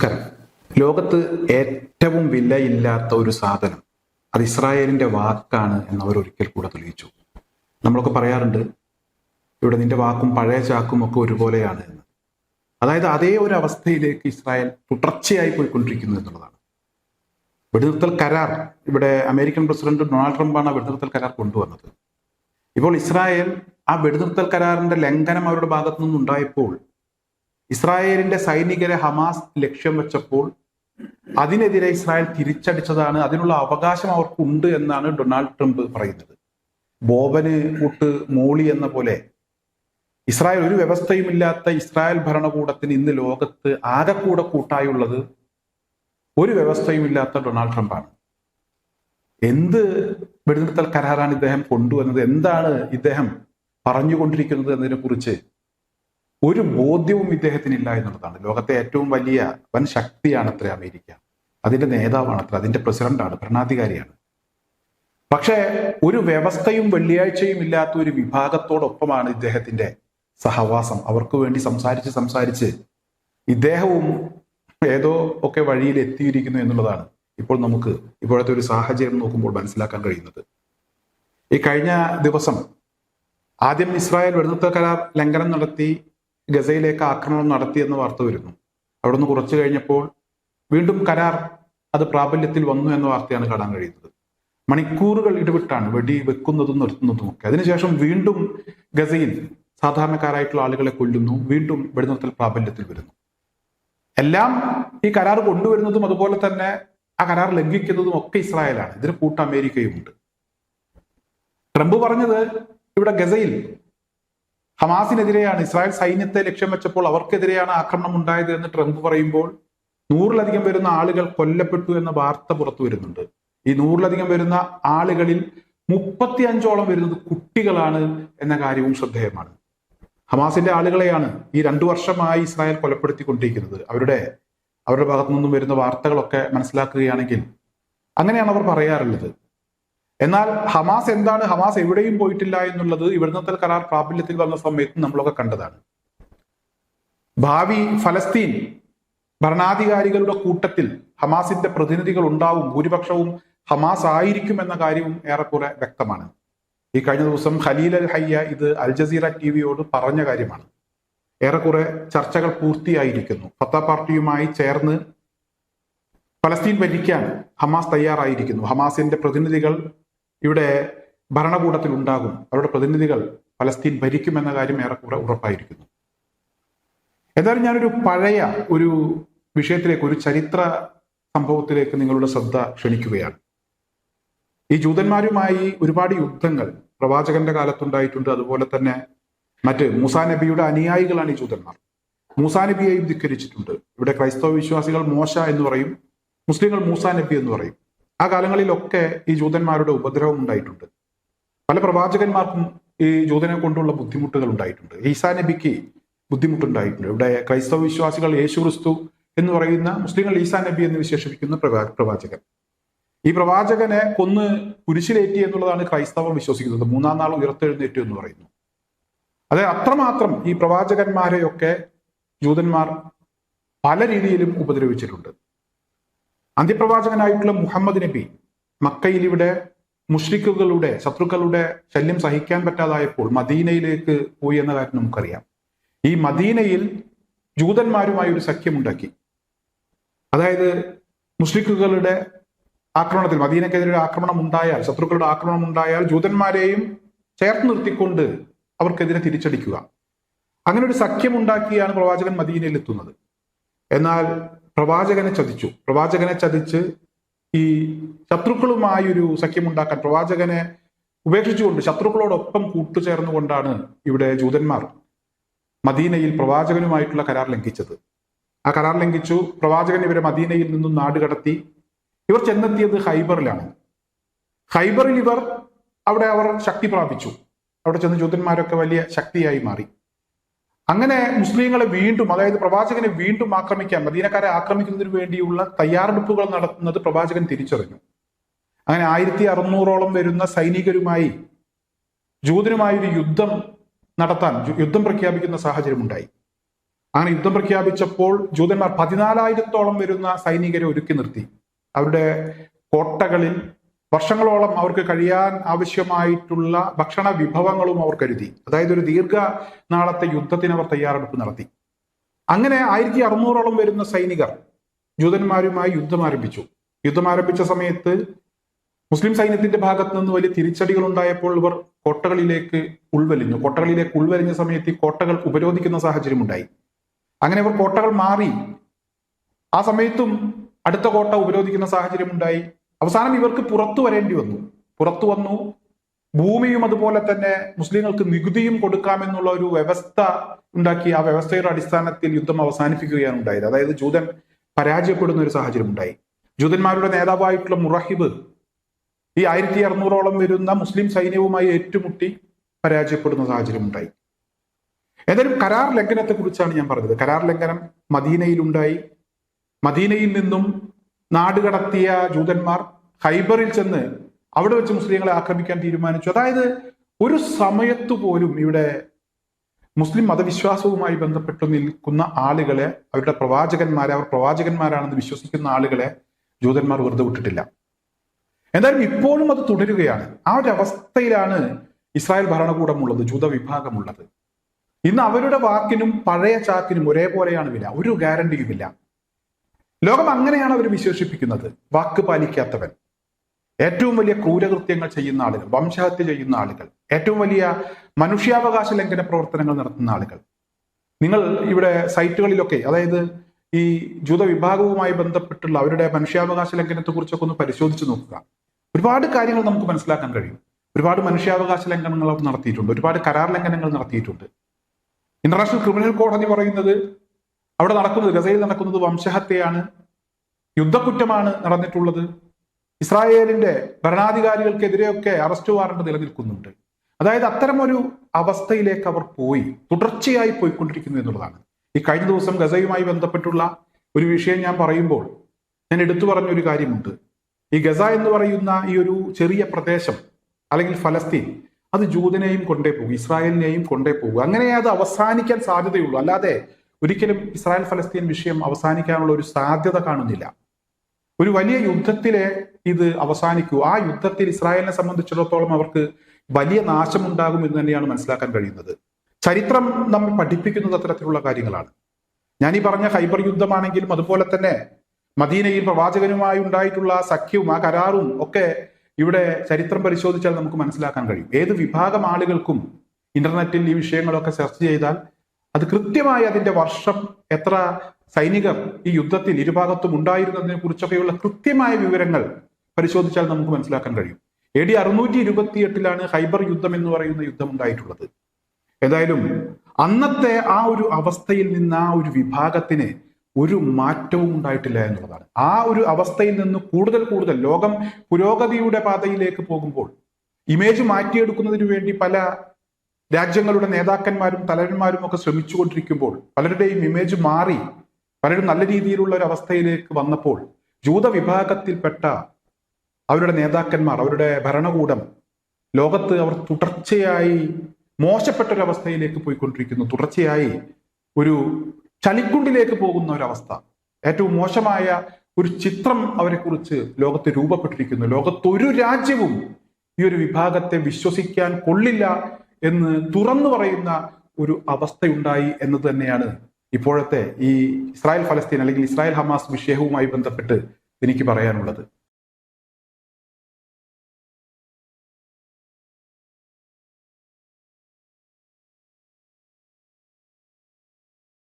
നമസ്കാരം. ലോകത്ത് ഏറ്റവും വിലയില്ലാത്ത ഒരു സാധനം അത് ഇസ്രായേലിന്റെ വാക്കാണ് എന്ന് അവർ ഒരിക്കൽ കൂടെ തെളിയിച്ചു. നമ്മളൊക്കെ പറയാറുണ്ട് ഇവിടെ നിന്റെ വാക്കും പഴയ ചാക്കും ഒക്കെ ഒരുപോലെയാണ് എന്ന്. അതായത് അതേ ഒരു അവസ്ഥയിലേക്ക് ഇസ്രായേൽ തുടർച്ചയായി പോയിക്കൊണ്ടിരിക്കുന്നു എന്നുള്ളതാണ്. വെടിനിർത്തൽ കരാർ ഇവിടെ അമേരിക്കൻ പ്രസിഡന്റ് ഡൊണാൾഡ് ട്രംപാണ് ആ വെടിനിർത്തൽ കരാർ കൊണ്ടുവന്നത്. ഇപ്പോൾ ഇസ്രായേൽ ആ വെടിനിർത്തൽ കരാറിന്റെ ലംഘനം അവരുടെ ഭാഗത്തു നിന്നുണ്ടായപ്പോൾ ഇസ്രായേലിന്റെ സൈനികരെ ഹമാസ് ലക്ഷ്യം വെച്ചപ്പോൾ അതിനെതിരെ ഇസ്രായേൽ തിരിച്ചടിച്ചതാണ്. അതിനുള്ള അവകാശം അവർക്കുണ്ട് എന്നാണ് ഡൊണാൾഡ് ട്രംപ് പറയുന്നത്. ബോബന് കൂട്ട് മോളി എന്ന പോലെ ഇസ്രായേൽ ഒരു വ്യവസ്ഥയുമില്ലാത്ത ഇസ്രായേൽ ഭരണകൂടത്തിന് ഇന്ന് ലോകത്ത് ആകെക്കൂടെ കൂട്ടായുള്ളത് ഒരു വ്യവസ്ഥയുമില്ലാത്ത ഡൊണാൾഡ് ട്രംപാണ്. എന്ത് വെടിനിർത്തൽ കരാറാണ് ഇദ്ദേഹം കൊണ്ടുവന്നത്? എന്താണ് ഇദ്ദേഹം പറഞ്ഞുകൊണ്ടിരിക്കുന്നത് എന്നതിനെ കുറിച്ച് ഒരു ബോധ്യവും ഇദ്ദേഹത്തിനില്ല എന്നുള്ളതാണ്. ലോകത്തെ ഏറ്റവും വലിയ വൻ ശക്തിയാണ് അത്ര അമേരിക്ക. അതിന്റെ നേതാവാണ് അത്ര അതിന്റെ പ്രസിഡന്റാണ് ഭരണാധികാരിയാണ്. പക്ഷേ ഒരു വ്യവസ്ഥയും വെള്ളിയാഴ്ചയും ഇല്ലാത്ത ഒരു വിഭാഗത്തോടൊപ്പമാണ് ഇദ്ദേഹത്തിന്റെ സഹവാസം. അവർക്ക് വേണ്ടി സംസാരിച്ച് സംസാരിച്ച് ഇദ്ദേഹവും ഏതോ ഒക്കെ വഴിയിൽ എത്തിയിരിക്കുന്നു എന്നുള്ളതാണ് ഇപ്പോൾ നമുക്ക് ഇപ്പോഴത്തെ ഒരു സാഹചര്യം നോക്കുമ്പോൾ മനസ്സിലാക്കാൻ കഴിയുന്നത്. ഈ കഴിഞ്ഞ ദിവസം ആദ്യം ഇസ്രായേൽ വെടിനിർത്തൽ കരാർ ലംഘനം നടത്തി ഗസയിലേക്ക് ആക്രമണം നടത്തിയെന്ന് വാർത്ത വരുന്നു. അവിടുന്ന് കുറച്ചു കഴിഞ്ഞപ്പോൾ വീണ്ടും കരാർ അത് പ്രാബല്യത്തിൽ വന്നു എന്ന വാർത്തയാണ് കാണാൻ കഴിയുന്നത്. മണിക്കൂറുകൾ ഇടവിട്ടാണ് വെടി വെക്കുന്നതും നിർത്തുന്നതും ഒക്കെ അതിനുശേഷം വീണ്ടും ഗസയിൽ സാധാരണക്കാരായിട്ടുള്ള ആളുകളെ കൊല്ലുന്നു. വീണ്ടും വെടിനിർത്തൽ പ്രാബല്യത്തിൽ വരുന്നു. എല്ലാം ഈ കരാർ കൊണ്ടുവരുന്നതും അതുപോലെ തന്നെ ആ കരാർ ലംഘിക്കുന്നതും ഒക്കെ ഇസ്രായേലാണ്. ഇതിന് കൂട്ട അമേരിക്കയുമുണ്ട് ട്രംപ് പറഞ്ഞത് ഇവിടെ ഗസയിൽ ഹമാസിനെതിരെയാണ് ഇസ്രായേൽ സൈന്യത്തെ ലക്ഷ്യം വെച്ചപ്പോൾ അവർക്കെതിരെയാണ് ആക്രമണം ഉണ്ടായത് എന്ന് ട്രംപ് പറയുമ്പോൾ നൂറിലധികം വരുന്ന ആളുകൾ കൊല്ലപ്പെട്ടു എന്ന വാർത്ത പുറത്തു വരുന്നുണ്ട്. ഈ നൂറിലധികം വരുന്ന ആളുകളിൽ മുപ്പത്തി അഞ്ചോളം വരുന്നത് കുട്ടികളാണ് എന്ന കാര്യവും ശ്രദ്ധേയമാണ്. ഹമാസിന്റെ ആളുകളെയാണ് ഈ രണ്ടു വർഷമായി ഇസ്രായേൽ കൊലപ്പെടുത്തിക്കൊണ്ടിരിക്കുന്നത്. അവരുടെ അവരുടെ ഭാഗത്തു നിന്നും വരുന്ന വാർത്തകളൊക്കെ മനസ്സിലാക്കുകയാണെങ്കിൽ അങ്ങനെയാണ് അവർ പറയാറുള്ളത്. എന്നാൽ ഹമാസ് എന്താണ്? ഹമാസ് എവിടെയും പോയിട്ടില്ല എന്നുള്ളത് ഇവിടുന്നത്തെ കരാർ പ്രാബല്യത്തിൽ വന്ന സമയത്ത് നമ്മളൊക്കെ കണ്ടതാണ്. ഭാവി ഫലസ്തീൻ ഭരണാധികാരികളുടെ കൂട്ടത്തിൽ ഹമാസിന്റെ പ്രതിനിധികൾ ഉണ്ടാവും ഭൂരിപക്ഷവും ഹമാസ് ആയിരിക്കും എന്ന കാര്യവും ഏറെക്കുറെ വ്യക്തമാണ്. ഈ കഴിഞ്ഞ ദിവസം ഖലീൽ അൽ ഹയ്യ ഇത് അൽ ജസീറ ടി വിയോട് പറഞ്ഞ കാര്യമാണ്. ഏറെക്കുറെ ചർച്ചകൾ പൂർത്തിയായിരിക്കുന്നു. ഫത്ത പാർട്ടിയുമായി ചേർന്ന് ഫലസ്തീൻ ഭരിക്കാൻ ഹമാസ് തയ്യാറായിരിക്കുന്നു. ഹമാസിന്റെ പ്രതിനിധികൾ ഇവിടെ ഭരണകൂടത്തിൽ ഉണ്ടാകും. അവരുടെ പ്രതിനിധികൾ ഫലസ്തീൻ ഭരിക്കുമെന്ന കാര്യം ഏറെക്കുറെ ഉറപ്പായിരിക്കുന്നു. എന്തായാലും ഞാനൊരു പഴയ ഒരു വിഷയത്തിലേക്ക് ഒരു ചരിത്ര സംഭവത്തിലേക്ക് നിങ്ങളുടെ ശ്രദ്ധ ക്ഷണിക്കുകയാണ്. ഈ ജൂതന്മാരുമായി ഒരുപാട് യുദ്ധങ്ങൾ പ്രവാചകന്റെ കാലത്തുണ്ടായിട്ടുണ്ട്. അതുപോലെ തന്നെ മറ്റ് മൂസാ നബിയുടെ അനുയായികളാണ് ഈ ജൂതന്മാർ. മൂസാ നബിയെയും ധിക്കരിച്ചിട്ടുണ്ട്. ഇവിടെ ക്രൈസ്തവ വിശ്വാസികൾ മോശ എന്ന് പറയും മുസ്ലിങ്ങൾ മൂസാ നബി എന്ന് പറയും. ആ കാലങ്ങളിലൊക്കെ ഈ ജൂതന്മാരുടെ ഉപദ്രവം ഉണ്ടായിട്ടുണ്ട്. പല പ്രവാചകന്മാർക്കും ഈ ജൂതനെ കൊണ്ടുള്ള ബുദ്ധിമുട്ടുകൾ ഉണ്ടായിട്ടുണ്ട്. ഈസാ നബിക്ക് ബുദ്ധിമുട്ടുണ്ടായിട്ടുണ്ട്. ഇവിടെ ക്രൈസ്തവ വിശ്വാസികൾ യേശു ക്രിസ്തു എന്ന് പറയുന്ന മുസ്ലിങ്ങൾ ഈസാ നബി എന്ന് വിശേഷിപ്പിക്കുന്ന പ്രവാ പ്രവാചകൻ. ഈ പ്രവാചകനെ കൊന്ന് കുരിശിലേറ്റി എന്നുള്ളതാണ് ക്രൈസ്തവർ വിശ്വസിക്കുന്നത്. മൂന്നാം നാൾ ഉയർത്തെഴുന്നേറ്റു എന്ന് പറയുന്നു. അതെ അത്രമാത്രം ഈ പ്രവാചകന്മാരെയൊക്കെ ജൂതന്മാർ പല രീതിയിലും ഉപദ്രവിച്ചിട്ടുണ്ട്. അന്ത്യപ്രവാചകനായിട്ടുള്ള മുഹമ്മദ് നബി മക്കയിൽ ഇവിടെ മുഷ്രിഖുകളുടെ ശത്രുക്കളുടെ ശല്യം സഹിക്കാൻ പറ്റാതായപ്പോൾ മദീനയിലേക്ക് പോയി എന്ന കാര്യം നമുക്കറിയാം. ഈ മദീനയിൽ ജൂതന്മാരുമായി ഒരു സഖ്യമുണ്ടാക്കി. അതായത് മുസ്ലിഖുകളുടെ ആക്രമണത്തിൽ മദീനക്കെതിരെ ആക്രമണം ഉണ്ടായാൽ ശത്രുക്കളുടെ ആക്രമണം ഉണ്ടായാൽ ജൂതന്മാരെയും ചേർത്ത് നിർത്തിക്കൊണ്ട് അവർക്കെതിരെ തിരിച്ചടിക്കുക. അങ്ങനെ ഒരു സഖ്യമുണ്ടാക്കിയാണ് പ്രവാചകൻ മദീനയിൽ എത്തുന്നത്. എന്നാൽ പ്രവാചകനെ ചതിച്ചു. പ്രവാചകനെ ചതിച്ച് ഈ ശത്രുക്കളുമായി ഒരു സഖ്യമുണ്ടാക്കാൻ പ്രവാചകനെ ഉപേക്ഷിച്ചുകൊണ്ട് ശത്രുക്കളോടൊപ്പം കൂട്ടുചേർന്നുകൊണ്ടാണ് ഇവിടെ ജൂതന്മാർ മദീനയിൽ പ്രവാചകനുമായിട്ടുള്ള കരാർ ലംഘിച്ചത്. ആ കരാർ ലംഘിച്ചു. പ്രവാചകൻ ഇവരെ മദീനയിൽ നിന്നും നാട് കടത്തി. ഇവർ ചെന്നെത്തിയത് ഹൈബറിലാണ്. ഹൈബറിൽ ഇവർ അവിടെ അവർ ശക്തി പ്രാപിച്ചു. അവിടെ ചെന്ന് ജൂതന്മാരൊക്കെ വലിയ ശക്തിയായി മാറി. അങ്ങനെ മുസ്ലിങ്ങളെ വീണ്ടും അതായത് പ്രവാചകനെ വീണ്ടും ആക്രമിക്കാൻ മദീനക്കാരെ ആക്രമിക്കുന്നതിന് വേണ്ടിയുള്ള തയ്യാറെടുപ്പുകൾ നടത്തുന്നത് പ്രവാചകൻ തിരിച്ചറിഞ്ഞു. അങ്ങനെ ആയിരത്തി അറുന്നൂറോളം വരുന്ന സൈനികരുമായി ജൂതനുമായി ഒരു യുദ്ധം നടത്താൻ യുദ്ധം പ്രഖ്യാപിക്കുന്ന സാഹചര്യം ഉണ്ടായി. അങ്ങനെ യുദ്ധം പ്രഖ്യാപിച്ചപ്പോൾ ജൂതന്മാർ പതിനാലായിരത്തോളം വരുന്ന സൈനികരെ ഒരുക്കി നിർത്തി. അവരുടെ കോട്ടകളിൽ വർഷങ്ങളോളം അവർക്ക് കഴിയാൻ ആവശ്യമായിട്ടുള്ള ഭക്ഷണ വിഭവങ്ങളും അവർ കരുതി. അതായത് ഒരു ദീർഘ നാളത്തെ യുദ്ധത്തിന് അവർ തയ്യാറെടുപ്പ് നടത്തി. അങ്ങനെ ആയിരത്തി അറുന്നൂറോളം വരുന്ന സൈനികർ ജൂതന്മാരുമായി യുദ്ധം ആരംഭിച്ചു. യുദ്ധം ആരംഭിച്ച സമയത്ത് മുസ്ലിം സൈന്യത്തിന്റെ ഭാഗത്ത് നിന്ന് വലിയ തിരിച്ചടികൾ ഉണ്ടായപ്പോൾ ഇവർ കോട്ടകളിലേക്ക് ഉൾവലിഞ്ഞു. കോട്ടകളിലേക്ക് ഉൾവലിഞ്ഞ സമയത്ത് ഈ കോട്ടകൾ ഉപരോധിക്കുന്ന സാഹചര്യം ഉണ്ടായി. അങ്ങനെ ഇവർ കോട്ടകൾ മാറി. ആ സമയത്തും അടുത്ത കോട്ട ഉപരോധിക്കുന്ന സാഹചര്യം ഉണ്ടായി. അവസാനം ഇവർക്ക് പുറത്തു വരേണ്ടി വന്നു. പുറത്തു വന്നു. ഭൂമിയും അതുപോലെ തന്നെ മുസ്ലിങ്ങൾക്ക് നികുതിയും കൊടുക്കാമെന്നുള്ള ഒരു വ്യവസ്ഥ ഉണ്ടാക്കി ആ വ്യവസ്ഥയുടെ അടിസ്ഥാനത്തിൽ യുദ്ധം അവസാനിപ്പിക്കുകയാണ് ഉണ്ടായത്. അതായത് ജൂതൻ പരാജയപ്പെടുന്ന ഒരു സാഹചര്യം ഉണ്ടായി. ജൂതന്മാരുടെ നേതാവായിട്ടുള്ള മുറഹിബ് ഈ ആയിരത്തി അറുന്നൂറോളം വരുന്ന മുസ്ലിം സൈന്യവുമായി ഏറ്റുമുട്ടി പരാജയപ്പെടുന്ന സാഹചര്യം ഉണ്ടായി. ഏതായാലും കരാർ ലംഘനത്തെ കുറിച്ചാണ് ഞാൻ പറഞ്ഞത്. കരാർ ലംഘനം മദീനയിലുണ്ടായി. മദീനയിൽ നിന്നും നാടുകടത്തിയ ജൂതന്മാർ ഹൈബറിൽ ചെന്ന് അവിടെ വെച്ച് മുസ്ലിങ്ങളെ ആക്രമിക്കാൻ തീരുമാനിച്ചു. അതായത് ഒരു സമയത്തു പോലും ഇവിടെ മുസ്ലിം മതവിശ്വാസവുമായി ബന്ധപ്പെട്ട് നിൽക്കുന്ന ആളുകളെ അവരുടെ പ്രവാചകന്മാരെ അവർ പ്രവാചകന്മാരാണെന്ന് വിശ്വസിക്കുന്ന ആളുകളെ ജൂതന്മാർ വെറുതെ വിട്ടിട്ടില്ല. എന്തായാലും ഇപ്പോഴും അത് തുടരുകയാണ്. ആ ഒരു അവസ്ഥയിലാണ് ഇസ്രായേൽ ഭരണകൂടമുള്ളത് ജൂത വിഭാഗമുള്ളത് ഇന്ന് അവരുടെ വാക്കിനും പഴയ ചാക്കിനും ഒരേപോലെയാണ് വില. ഒരു ഗ്യാരണ്ടിയുമില്ല ലോകം അങ്ങനെയാണ് അവർ വിശേഷിപ്പിക്കുന്നത്. വാക്ക് പാലിക്കാത്തവൻ. ഏറ്റവും വലിയ ക്രൂരകൃത്യങ്ങൾ ചെയ്യുന്ന ആളുകൾ വംശഹത്യ ചെയ്യുന്ന ആളുകൾ ഏറ്റവും വലിയ മനുഷ്യാവകാശ ലംഘന പ്രവർത്തനങ്ങൾ നടത്തുന്ന ആളുകൾ. നിങ്ങൾ ഇവിടെ സൈറ്റുകളിലൊക്കെ അതായത് ഈ ജൂത വിഭാഗവുമായി ബന്ധപ്പെട്ടുള്ള അവരുടെ മനുഷ്യാവകാശ ലംഘനത്തെ കുറിച്ചൊക്കെ ഒന്ന് പരിശോധിച്ച് നോക്കുക. ഒരുപാട് കാര്യങ്ങൾ നമുക്ക് മനസ്സിലാക്കാൻ കഴിയും. ഒരുപാട് മനുഷ്യാവകാശ ലംഘനങ്ങൾ നടത്തിയിട്ടുണ്ട്. ഒരുപാട് കരാർ ലംഘനങ്ങൾ നടത്തിയിട്ടുണ്ട്. ഇന്റർനാഷണൽ ക്രിമിനൽ കോടതി പറയുന്നത് അവിടെ നടക്കുന്നത് ഗസയിൽ നടക്കുന്നത് വംശഹത്യയാണ് യുദ്ധക്കുറ്റമാണ് നടന്നിട്ടുള്ളത്. ഇസ്രായേലിന്റെ ഭരണാധികാരികൾക്കെതിരെയൊക്കെ അറസ്റ്റ് വാറണ്ട് നിലനിൽക്കുന്നുണ്ട്. അതായത് അത്തരമൊരു അവസ്ഥയിലേക്ക് അവർ പോയി തുടർച്ചയായി പോയിക്കൊണ്ടിരിക്കുന്നു എന്നുള്ളതാണ്. ഈ കഴിഞ്ഞ ദിവസം ഗസയുമായി ബന്ധപ്പെട്ടുള്ള ഒരു വിഷയം ഞാൻ പറയുമ്പോൾ ഞാൻ എടുത്തു പറഞ്ഞൊരു കാര്യമുണ്ട്. ഈ ഗസ എന്ന് പറയുന്ന ഈ ഒരു ചെറിയ പ്രദേശം അല്ലെങ്കിൽ ഫലസ്തീൻ അത് ജൂതനെയും കൊണ്ടേ പോകും ഇസ്രായേലിനെയും കൊണ്ടേ പോകും. അങ്ങനെ അത് അവസാനിക്കാൻ സാധ്യതയുള്ളൂ. അല്ലാതെ ഒരിക്കലും ഇസ്രായേൽ ഫലസ്തീൻ വിഷയം അവസാനിക്കാനുള്ള ഒരു സാധ്യത കാണുന്നില്ല. ഒരു വലിയ യുദ്ധത്തിലെ ഇത് അവസാനിക്കൂ. ആ യുദ്ധത്തിൽ ഇസ്രായേലിനെ സംബന്ധിച്ചിടത്തോളം അവർക്ക് വലിയ നാശമുണ്ടാകും എന്ന് തന്നെയാണ് മനസ്സിലാക്കാൻ കഴിയുന്നത്. ചരിത്രം നമ്മൾ പഠിപ്പിക്കുന്നത് അത്തരത്തിലുള്ള കാര്യങ്ങളാണ്. ഞാൻ ഈ പറഞ്ഞ ഹൈബർ യുദ്ധമാണെങ്കിലും അതുപോലെ തന്നെ മദീനയിൽ പ്രവാചകനുമായി ഉണ്ടായിട്ടുള്ള സഖ്യവും ആ കരാറും ഒക്കെ ഇവിടെ ചരിത്രം പരിശോധിച്ചാൽ നമുക്ക് മനസ്സിലാക്കാൻ കഴിയും. ഏത് വിഭാഗം ആളുകൾക്കും ഇന്റർനെറ്റിൽ ഈ വിഷയങ്ങളൊക്കെ സെർച്ച് ചെയ്താൽ അത് കൃത്യമായി അതിന്റെ വർഷം എത്ര സൈനികർ ഈ യുദ്ധത്തിൽ ഇരുഭാഗത്തും ഉണ്ടായിരുന്നതിനെ കുറിച്ചൊക്കെയുള്ള കൃത്യമായ വിവരങ്ങൾ പരിശോധിച്ചാൽ നമുക്ക് മനസ്സിലാക്കാൻ കഴിയും. എ ഡി അറുന്നൂറ്റി ഇരുപത്തിയെട്ടിലാണ് ഹൈബർ യുദ്ധം എന്ന് പറയുന്ന യുദ്ധം ഉണ്ടായിട്ടുള്ളത്. ഏതായാലും അന്നത്തെ ആ ഒരു അവസ്ഥയിൽ നിന്ന് ആ ഒരു വിഭാഗത്തിന് ഒരു മാറ്റവും ഉണ്ടായിട്ടില്ല എന്നുള്ളതാണ്. ആ ഒരു അവസ്ഥയിൽ നിന്ന് കൂടുതൽ കൂടുതൽ ലോകം പുരോഗതിയുടെ പാതയിലേക്ക് പോകുമ്പോൾ ഇമേജ് മാറ്റിയെടുക്കുന്നതിന് വേണ്ടി പല രാജ്യങ്ങളുടെ നേതാക്കന്മാരും തലവന്മാരും ഒക്കെ ശ്രമിച്ചുകൊണ്ടിരിക്കുമ്പോൾ പലരുടെയും ഇമേജ് മാറി പലരും നല്ല രീതിയിലുള്ള ഒരു അവസ്ഥയിലേക്ക് വന്നപ്പോൾ ജൂത വിഭാഗത്തിൽപ്പെട്ട അവരുടെ നേതാക്കന്മാർ അവരുടെ ഭരണകൂടം ലോകത്ത് അവർ തുടർച്ചയായി മോശപ്പെട്ട ഒരു അവസ്ഥയിലേക്ക് പോയിക്കൊണ്ടിരിക്കുന്നു. തുടർച്ചയായി ഒരു ചളിക്കുണ്ടിലേക്ക് പോകുന്ന ഒരവസ്ഥ. ഏറ്റവും മോശമായ ഒരു ചിത്രം അവരെ കുറിച്ച് ലോകത്ത് രൂപപ്പെട്ടിരിക്കുന്നു. ലോകത്തൊരു രാജ്യവും ഈ ഒരു വിഭാഗത്തെ വിശ്വസിക്കാൻ കൊള്ളില്ല എന്ന് തുറന്നു പറയുന്ന ഒരു അവസ്ഥയുണ്ടായി എന്നത് തന്നെയാണ് ഇപ്പോഴത്തെ ഈ ഇസ്രായേൽ ഫലസ്തീൻ അല്ലെങ്കിൽ ഇസ്രായേൽ ഹമാസ് വിഷയവുമായി ബന്ധപ്പെട്ട് എനിക്ക് പറയാനുള്ളത്.